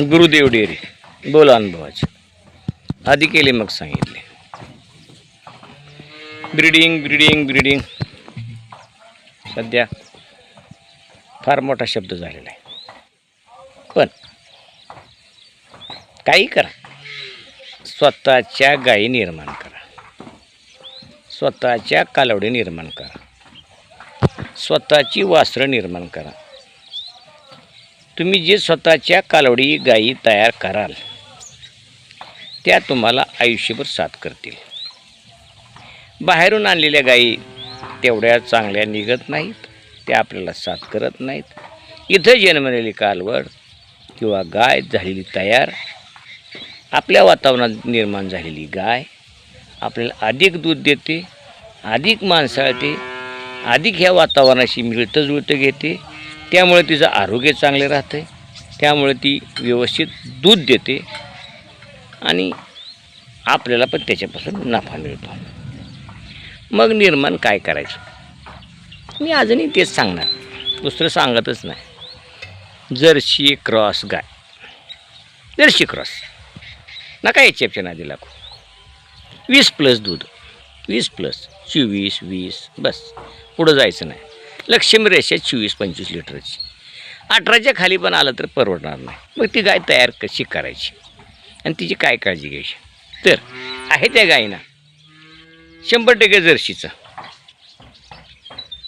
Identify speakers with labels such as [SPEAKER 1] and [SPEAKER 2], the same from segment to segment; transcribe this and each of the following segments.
[SPEAKER 1] Gurudev dairy. बोला अनुभवाचे. आधी केले मग सांगितले. ब्रिडिंग ब्रिडिंग ब्रिडिंग सध्या फार मोठा शब्द झालेला आहे. पण काही करा. स्वतःच्या गायी निर्माण करा. स्वतःच्या कालवडी निर्माण करा. स्वतःची वासरं निर्माण करा. तुम्ही जे स्वतःच्या कालवडी गायी तयार कराल त्या तुम्हाला आयुष्यभर साथ करतील. बाहेरून आणलेल्या गायी तेवढ्या चांगल्या निघत नाहीत त्या आपल्याला साथ करत नाहीत. इथं जन्मलेली कालवड किंवा गाय झालेली तयार आपल्या वातावरणात निर्माण झालेली गाय आपल्याला अधिक दूध देते अधिक मांसाळते अधिक ह्या वातावरणाशी मिळतं जुळतं घेते त्यामुळे तिचं आरोग्य चांगले राहते त्यामुळे ती व्यवस्थित दूध देते. आणि आपल्याला पण त्याच्यापासून नफा मिळतो. मग निर्माण काय करायचं? मी अजूनही तेच सांगणार. दुसरं सांगतच नाही. जर्शी क्रॉस गाय. Jersey cross. नका एच आधी लागू. वीस प्लस दूध. वीस प्लस. चोवीस वीस. बस. पुढं जायचं नाही. लक्ष्मी रेषा चोवीस पंचवीस लिटरची. अठराच्या खाली पण आलं तर परवडणार नाही. मग ती गाय तयार कशी करायची? आणि तिची काय काळजी घ्यायची? तर आहे त्या गायीना. शंभर टक्के जर्शीचं.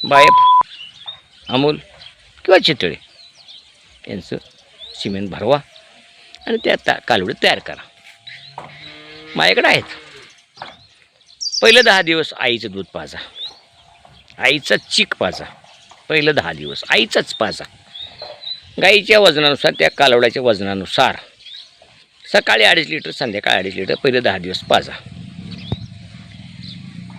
[SPEAKER 1] बायप अमोल किंवा चितळे. यांचं सिमेंट भरवा आणि त्या ता कालवडी तयार करा. माझ्याकडे आहेत. पहिलं दहा दिवस आईचं दूध पाजा. आईचा चीक पाजा. पहिलं दहा दिवस. आईचाच पाजा. गाईच्या वजनानुसार त्या कालवड्याच्या वजनानुसार. सकाळी अडीच लिटर संध्याकाळी अडीच लिटर पहिले दहा दिवस पाजा.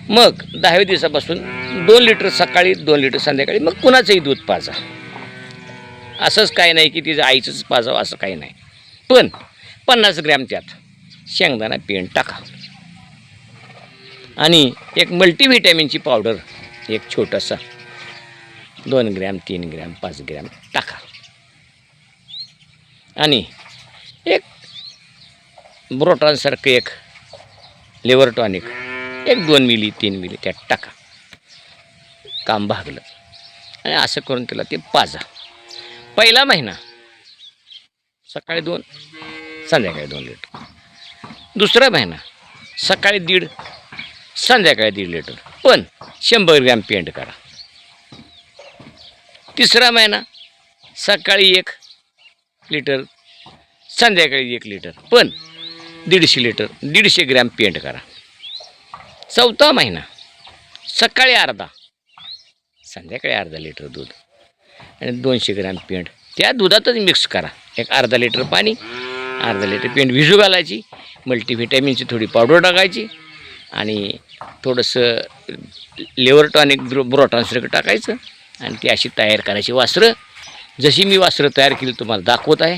[SPEAKER 1] मग दहाव्या दिवसापासून दोन लिटर सकाळी दोन लिटर संध्याकाळी मग कुणाचंही दूध पाजा. असंच काय नाही की तिचं आईचंच पाजावं असं काही नाही. पण पन्नास ग्रॅम त्यात शेंगदाणा पेंड टाका. आणि एक मल्टीव्हिटॅमिनची पावडर एक छोटासा दोन ग्रॅम तीन ग्रॅम पाच ग्रॅम टाका. आणि एक ब्रोटॉनसारखं एक लिव्हर टॉनिक एक दोन मिली तीन मिली त्यात टाका. काम भागलं. आणि असं करून त्याला ते पाजा. पहिला महिना सकाळी दोन संध्याकाळी दोन लिटर दुसरा महिना सकाळी दीड संध्याकाळी दीड लिटर पण शंभर ग्रॅम पेंट करा. तिसरा महिना सकाळी एक लिटर संध्याकाळी एक लिटर पण दीडशे लिटर दीडशे ग्रॅम पेंट करा. चौथा महिना सकाळी अर्धा संध्याकाळी अर्धा लिटर दूध आणि दोनशे ग्रॅम पेंट. त्या दुधातच मिक्स करा. एक अर्धा लिटर पाणी अर्धा लिटर पेंट भिजू घालायची मल्टीव्हिटॅमिनची थोडी पावडर टाकायची आणि थोडंसं लेवर टॉनिक ब्रो ब्रोटॉनसारखं टाकायचं. आणि ती अशी तयार करायची वासरं. जशी मी वासरं तयार केली तुम्हाला दाखवत आहे.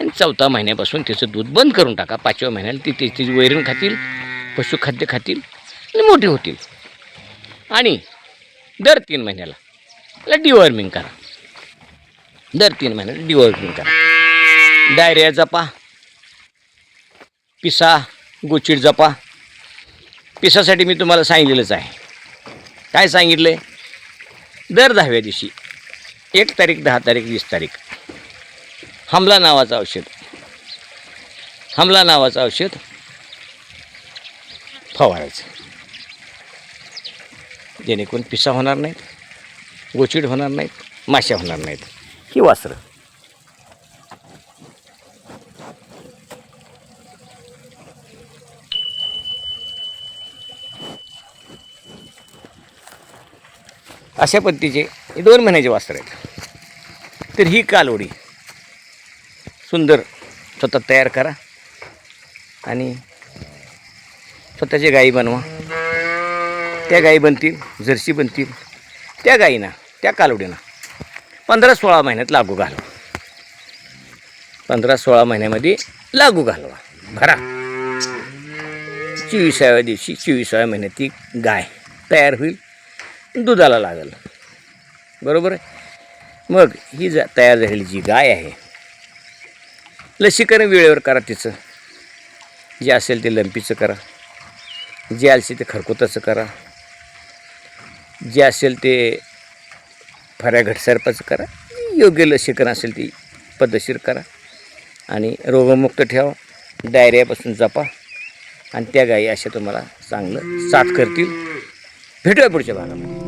[SPEAKER 1] आणि चौथा महिन्यापासून त्याचं दूध बंद करून टाका. पाचव्या महिन्याला ती तिची वैरण खातील पशुखाद्य खातील आणि मोठे होतील. आणि दर तीन महिन्याला त्याला डिवॉर्मिंग करा. दर तीन महिन्याला डिवॉर्मिंग करा. डायरिया जपा. पिसा गोचिड जपा. पिसासाठी मी तुम्हाला सांगितलेलंच आहे. काय सांगितलं आहे दर दहाव्या दिवशी. एक तारीख दहा तारीख वीस तारीख. हमला नावाचं औषध. हमला नावाचं औषध फवारायचं. जेणेकरून पिसा होणार नाहीत गोचिड होणार नाहीत माश्या होणार नाहीत. ही वासरं. अशा पद्धतीचे दोन महिन्याचे वास्त्र आहेत. तर ही कालवडी. सुंदर स्वतः तयार करा. आणि स्वतःचे गायी बनवा. त्या गायी बनतील जर्सी बनतील. त्या गायीना त्या कालवडीना पंधरा सोळा महिन्यात लागू घालवा. पंधरा सोळा महिन्यामध्ये लागू घालवा. भरा चोवीसाव्या दिवशी चोवीसाव्या महिन्यात ती गाय तयार होईल. दुधाला लागेल. बरोबर आहे? मग ही जा तयार झालेली जी गाय आहे लसीकरण वेळेवर करा तिचं. जे असेल ते लंपीचं करा. जे असेल ते खरकुताचं करा. जे असेल ते फऱ्या घटसर्पाचं करा. योग्य लसीकरण असेल ती पद्धतशीर करा. आणि रोगमुक्त ठेवा. डायरियापासून जपा. आणि त्या गायी अशा तुम्हाला चांगलं साथ करतील. भेटूया पुढच्या भागामध्ये.